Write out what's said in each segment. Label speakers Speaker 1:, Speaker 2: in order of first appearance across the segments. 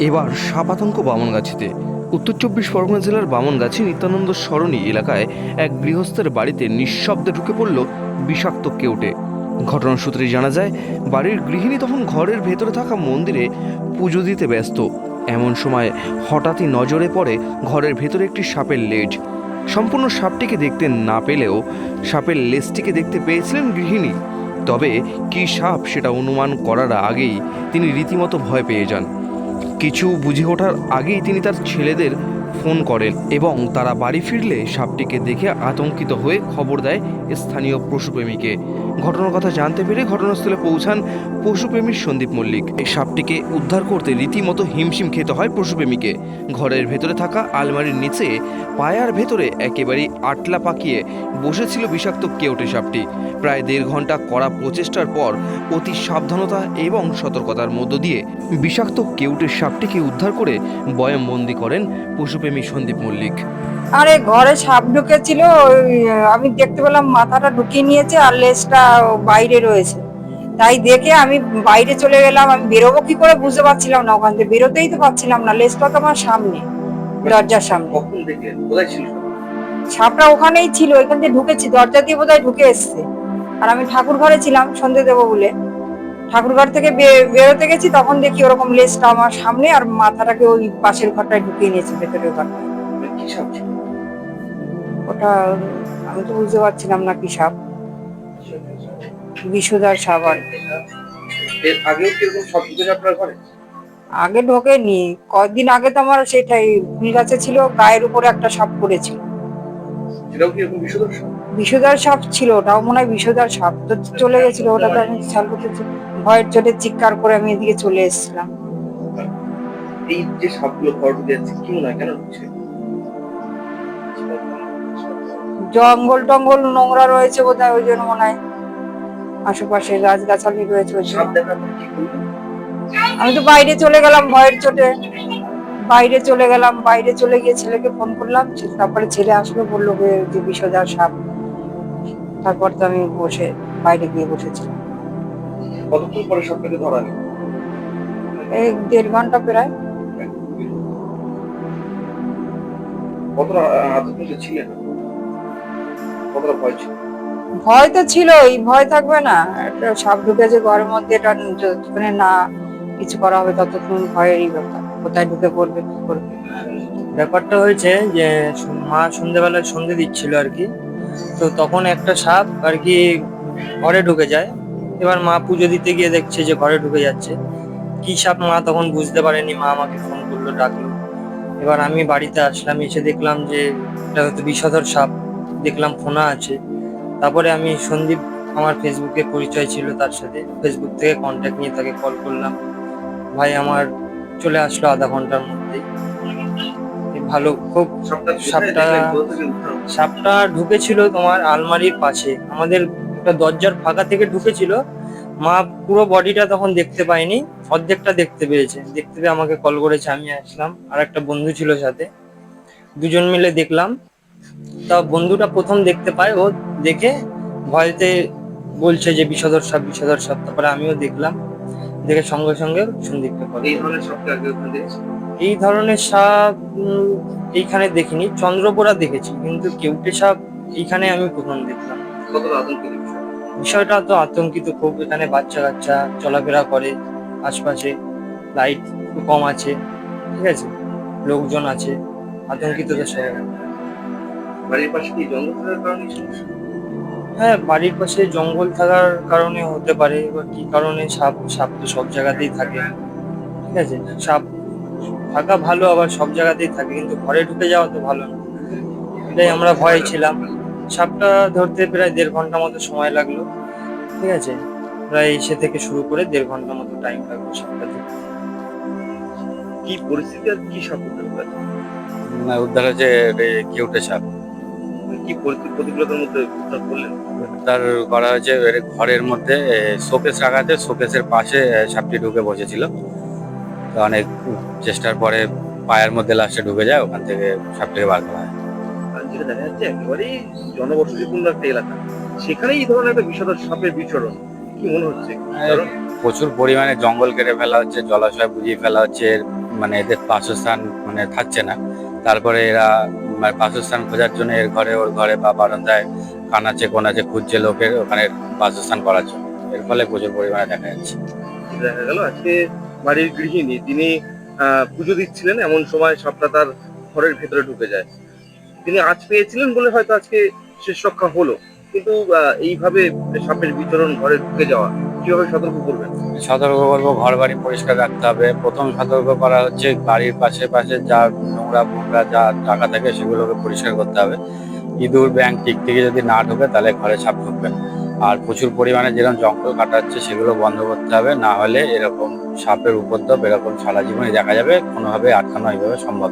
Speaker 1: এবার সাপাতঙ্ক বামনগাছিতে। উত্তর চব্বিশ পরগনা জেলার বামনগাছি নিত্যানন্দ সরণী এলাকায় এক গৃহস্থের বাড়িতে নিঃশব্দে ঢুকে পড়ল বিষাক্ত কেউটে। ঘটনা সূত্রে জানা যায়, বাড়ির গৃহিণী তখন ঘরের ভেতরে থাকা মন্দিরে পুজো দিতে ব্যস্ত। এমন সময় হঠাৎই নজরে পড়ে ঘরের ভেতরে একটি সাপের লেজ। সম্পূর্ণ সাপটিকে দেখতে না পেলেও সাপের লেজটিকে দেখতে পেয়েছিলেন গৃহিণী। তবে কী সাপ সেটা অনুমান করার আগেই তিনি রীতিমতো ভয় পেয়ে যান। কিছু বুঝে ওঠার আগেই তিনি তার ছেলেদের ফোন করেন এবং তারা বাড়ি ফিরলে সাপটিকে দেখে আতঙ্কিত হয়ে খবর দেয় স্থানীয় পশুপ্রেমীকে। ঘটনার কথা জানতে পেরে ঘটনাস্থলে পৌঁছান পশুপ্রেমী সন্দীপ মল্লিক। এই সাপটিকে উদ্ধার করতে রীতিমতো হিমশিম খেতে হয় পশুপ্রেমীকে। ঘরের ভেতরে থাকা আলমারির নিচে পায়ার ভেতরে একেবারেই আটলা পাকিয়ে বসেছিল বিষাক্ত কেউটে সাপটি। প্রায় দেড় ঘণ্টা কড়া প্রচেষ্টার পর অতি সাবধানতা এবং সতর্কতার মধ্য দিয়ে বিষাক্ত কেউটের সাপটিকে উদ্ধার করে বয়মবন্দি করেন পশুপ্রেমী সন্দীপ মল্লিক।
Speaker 2: আরে ঘরে সাপ ঢুকেছিল ওই, আমি দেখতে পেলাম মাথাটা ঢুকিয়ে নিয়েছে আর লেজটা বাইরে রয়েছে। তাই দেখে আমি বাইরে চলে গেলাম আমি বেরোবো কি করে বুঝতে পারছিলাম না ওখান থেকে বেরোতেই তো পারছিলাম না লেজটা তো আমার সামনে দরজার সামনে। সাপটা ওখানেই ছিল এখান থেকে ঢুকেছি দরজা দিয়ে বোধহয় ঢুকে এসছে। আর আমি ঠাকুর ঘরে ছিলাম সন্ধে দেবো বলে। ঠাকুর ঘর থেকে বেরোতে গেছি তখন দেখি ওরকম লেজটা আমার সামনে আর মাথাটাকে ওই পাশের ঘরটায় ঢুকিয়ে নিয়েছে ভেতরের
Speaker 3: কি সাপ
Speaker 2: ওটা আমি তো বুঝতে পারছিলাম না কি সাপ। বিষুদার সাপ আর
Speaker 3: আগেও কীরকম সব ঢুকেছে আপনার ঘরে?
Speaker 2: আগে ঢোকেনি। কদিন আগে তো আমার সেটাই ফুল গাছে ছিল গায়ের উপরে একটা সাপ পড়েছিল।
Speaker 3: সেটাও কি এরকম সাপ?
Speaker 2: বিষুদার সাপ ছিল ওটাও মনে হয় বিষুদার সাপ। তো চলে গেছিল ওটা তো আমি খেয়াল করতেছি। ভয়ের চোটে চিৎকার করে আমি এদিকে চলে এসেছিলাম।
Speaker 3: এই যে সাপগুলো ঘর ঢুকে যাচ্ছে কি মনে হয় কেন ঢুকছে
Speaker 2: জঙ্গল টঙ্গল নোংরা রয়েছে বোধহয় ওই জন্য মনে হয় আশেপাশে গাছগাছালি রয়েছে ওই আমি তো বাইরে চলে গেলাম ভয়ের চোটে। বাইরে চলে গেলাম বাইরে চলে গিয়ে ছেলেকে ফোন করলাম তারপরে ছেলে আসলো বলল যে- যে বিষদার সাপ। তারপর তো আমি বসে বাইরে গিয়ে বসেছিলাম।
Speaker 3: কতক্ষণ পরে সাপটাকে ধরা নেই
Speaker 2: এই দেড় ঘণ্টা প্রায়।
Speaker 3: কতটা আতঙ্কিত ছিলেন কতটা ভয় ছিল?
Speaker 2: ভয় তো ছিল এই ভয় থাকবে না। একটা সাপ ঢুকেছে ঘরের মধ্যে এটা যতক্ষণে না কিছু করা হবে ততক্ষণ ভয়েরই ব্যাপার। কোথায় ঢুকে পড়বে কি করবে?
Speaker 4: ব্যাপারটা হয়েছে যে মা সন্ধেবেলায় সন্ধে দিচ্ছিল আর কি। তো তখন একটা সাপ আর কি ঘরে ঢুকে যায়। এবার মা পুজো দিতে গিয়ে দেখছে যে ঘরে ঢুকে যাচ্ছে। কি সাপ মা তখন বুঝতে পারেনি, মা আমাকে ফোন করল, ডাকলো। এবার আমি বাড়িতে আসলাম, এসে দেখলাম যে এটা হয়তো বিষধর সাপ। দেখলাম ফোনা আছে। তারপরে আমি সন্দীপ আমার ফেসবুকে পরিচয় ছিল তার সাথে। ফেসবুক থেকে কন্ট্যাক্ট নিয়ে তাকে কল করলাম। ভাই, আমার চলে আসলো আধা ঘণ্টার মধ্যেই। ভালো। খুব
Speaker 3: সাপটা
Speaker 4: সাপটা- ঢুকেছিল তোমার আলমারির পাশে। আমাদের একটা দরজার ফাঁকা থেকে ঢুকেছিল। মা পুরো বডিটা তখন দেখতে পায়নি। অর্ধেকটা দেখতে পেয়েছে দেখতে পেয়ে আমাকে কল করেছে আমি আসলাম। আর একটা বন্ধু ছিল সাথে। দুজন মিলে দেখলাম। তা বন্ধুটা প্রথম দেখতে পায়। ও দেখে ভয়তে বলছে যে বিষধর সাপ বিষধর সাপ। তারপরে আমিও দেখলাম। দেখে সঙ্গে সঙ্গে সন্দীপকে কল
Speaker 3: এই ধরনের সাপটা আগে ওখানে দেখেছি?
Speaker 4: এই ধরনের সাপ এইখানে দেখিনি। চন্দ্রপোড়া দেখেছি কিন্তু কেউটে সাপ এইখানে আমি প্রথম দেখলাম। বিষয়টা তো আতঙ্কিত খুব। এখানে বাচ্চা কাচ্চা চলাফেরা করে আশপাশে। লাইট কম আছে ঠিক আছে? লোকজন আছে আতঙ্কিত তো সবাই।
Speaker 3: বাড়ির পাশে কি জঙ্গল থাকার কারণে
Speaker 4: হ্যাঁ বাড়ির পাশে জঙ্গল থাকার কারণে হতে পারে এবার কি কারণে সাপ সাপ তো সব জায়গাতেই থাকে। ঠিক আছে? সাপ থাকা ভালো আবার সব জায়গাতেই থাকে কিন্তু ঘরে ঢুকে যাওয়া তো ভালো না। এটাই আমরা ভয়ে ছিলাম। সাপটা ধরতে প্রায় দেড় ঘণ্টা মতো সময় লাগল। ঠিক আছে? প্রায় এসে থেকে শুরু করে দেড় ঘণ্টা মতো টাইম লাগল সাপটা ধরতে।
Speaker 3: কি পরিস্থিতি আর কি সাপ উদ্ধার?
Speaker 5: না উদ্ধার হয়েছে কিউটে সাপ।
Speaker 3: কি পরিস্থিতি প্রতিকূলতার মধ্যে উদ্ধার করলেন?
Speaker 5: উদ্ধার করা হয়েছে ঘরের মধ্যে শোকেস রাখাতে শোকেসের পাশে সাপটি ঢুকে বসেছিল। অনেক চেষ্টার পরে পায়ের মধ্যে লাস্টে ঢুকে যায় ওখান থেকে সাপটিকে বার করা হয়।
Speaker 3: যেটা দেখা যাচ্ছে একেবারেই জনবসতিপূর্ণ একটা এলাকা। সেখানে এই ধরনের একটা বিষধর সাপের বিচরণ কি মনে হচ্ছে?
Speaker 5: প্রচুর পরিমাণে জঙ্গল কেটে ফেলা হচ্ছে জলাশয় বুঝিয়ে ফেলা হচ্ছে মানে এদের বাসস্থান মানে থাকছে না। তারপরে এরা মানে বাসস্থান খোঁজার জন্য এর ঘরে ওর ঘরে বা বারান্দায় কানাচে কোনাচে খুঁজছে লোকের ওখানে বাসস্থান করার জন্য। এর ফলে প্রচুর পরিমাণে দেখা যাচ্ছে।
Speaker 3: দেখা গেল আজকে বাড়ির গৃহিণী, তিনি পুজো দিচ্ছিলেন এমন সময় সাপটা তার ঘরের ভেতরে ঢুকে যায়। তিনি আজ পেয়েছিলেন বলে হয়তো আজকে শেষ রক্ষা হলো। কিন্তু এইভাবে সাপের বিচরণ ঘরে ঢুকে যাওয়া, কীভাবে সতর্ক করবেন?
Speaker 5: সতর্ক করব ঘর বাড়ি পরিষ্কার রাখতে হবে। প্রথম সতর্ক করা হচ্ছে বাড়ির পাশে পাশে যা নোংরা ফোংরা যা টাকা থাকে সেগুলোকে পরিষ্কার করতে হবে। ইঁদুর ব্যাংক টিক থেকে যদি না ঢোকে তাহলে ঘরে সাপ ঢুকবে। আর প্রচুর পরিমাণে যেরকম জঙ্গল কাটাচ্ছে, সেগুলো বন্ধ করতে হবে। না হলে এরকম সাপের উপদ্রব, এরকম সারা জীবনে দেখা যাবে। কোনোভাবে আটকানো এইভাবে সম্ভব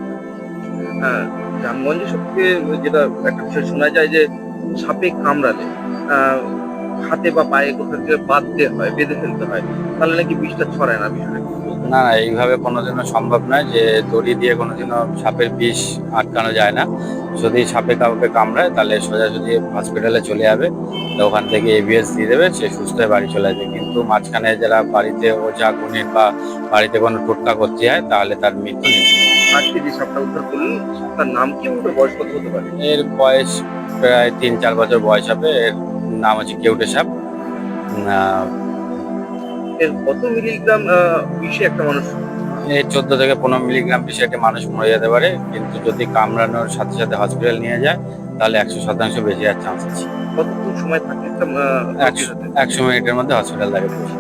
Speaker 3: হ্যাঁ গ্রামগঞ্জে সব যেটা একটা বিষয় শোনা যায় যে সাপে কামড়ালে হাতে বা পায়ে কোথাও থেকে বাঁধতে হয় বেঁধে ফেলতে হয় তাহলে নাকি বিষটা ছড়ায় না
Speaker 5: না না এইভাবে কোনোদিনও সম্ভব নয় যে দড়ি দিয়ে কোনোদিনও সাপের বিষ আটকানো যায় না। যদি সাপে কাউকে কামড়ায় তাহলে সোজা যদি হসপিটালে চলে যাবে তো ওখান থেকে এবিএস দিয়ে দেবে সে সুস্থ হয়ে বাড়ি চলে যাবে কিন্তু মাঝখানে যারা বাড়িতে ওঝা গুণিন বা বাড়িতে কোনো টোটকা করতে হয় তাহলে তার মৃত্যু নিশ্চিত
Speaker 3: আজকে যে সাপটা উদ্ধার করলেন তার নাম কি বয়স কত হতে পারে?
Speaker 5: এর বয়স প্রায় তিন চার বছর বয়স হবে এর নাম আছে কেউটে সাপ
Speaker 3: এর কত মিলিগ্রাম বিষে একটা মানুষ?
Speaker 5: এই চোদ্দ থেকে পনেরো মিলিগ্রাম বিষে একটা মানুষ মরে যেতে পারে কিন্তু যদি কামড়ানোর সাথে সাথে হসপিটাল নিয়ে যায় তাহলে একশো শতাংশ বেঁচে যাওয়ার চান্স আছে।
Speaker 3: কতক্ষণ সময় থাকে?
Speaker 5: একশো একশো মিনিটের মধ্যে হসপিটাল লাগে পৌঁছে